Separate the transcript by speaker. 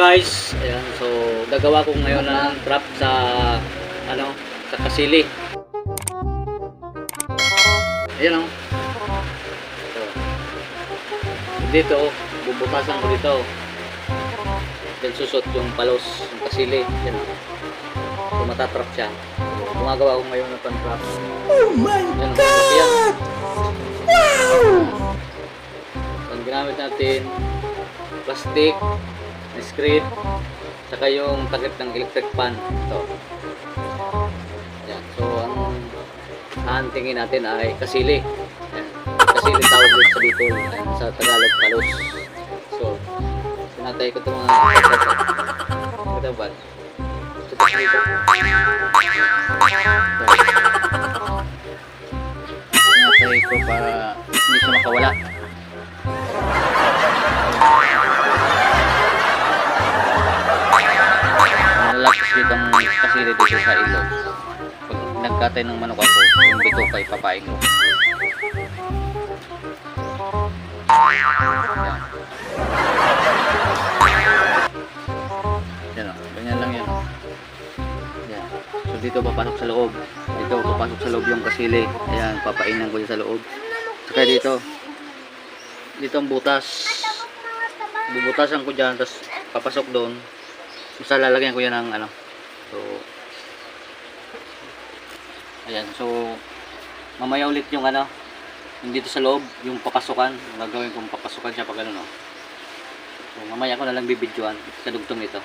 Speaker 1: guys, ayan, so gagawa ko ngayon ng trap sa ano, sa kasili. Ayan oh. So, dito, bubutasan ko dito. Then susot yung palos, yung kasili. Ayan oh. So matatrap siya. Gumagawa ko ngayon ng pan-trap. Oh my Ayan, God! Wow! So, ang ginamit natin, plastic, screen, saka yung takip ng electric fan. Ito. Yan. So, ang hahantingin natin ay kasili. Yan. Kasili tawag dito sa. Yan. Sa Tagalog, palos. So, sinatay ko itong mga ba? Sinatay ko para hindi siya makawala. Dito ang kasili dito sa ilog. Pag nagkatay ng manok ako, yung bito pa ipapain ko. Yan. O, ganyan lang yan. Yan. So dito papasok sa loob. Dito papasok sa loob yung kasili. Ayan, papainan ko dyan sa loob. Saka dito. Dito ang butas. Bubutasan ko dyan, tapos papasok doon. Basta lalagyan ko yan ng ano. So, ayan. So, mamaya ulit yung ano, yung dito sa loob, yung papasukan. Gagawin kong papasukan siya pag ano, no. So, mamaya ko na lang bibidyoan sa dugtong nito.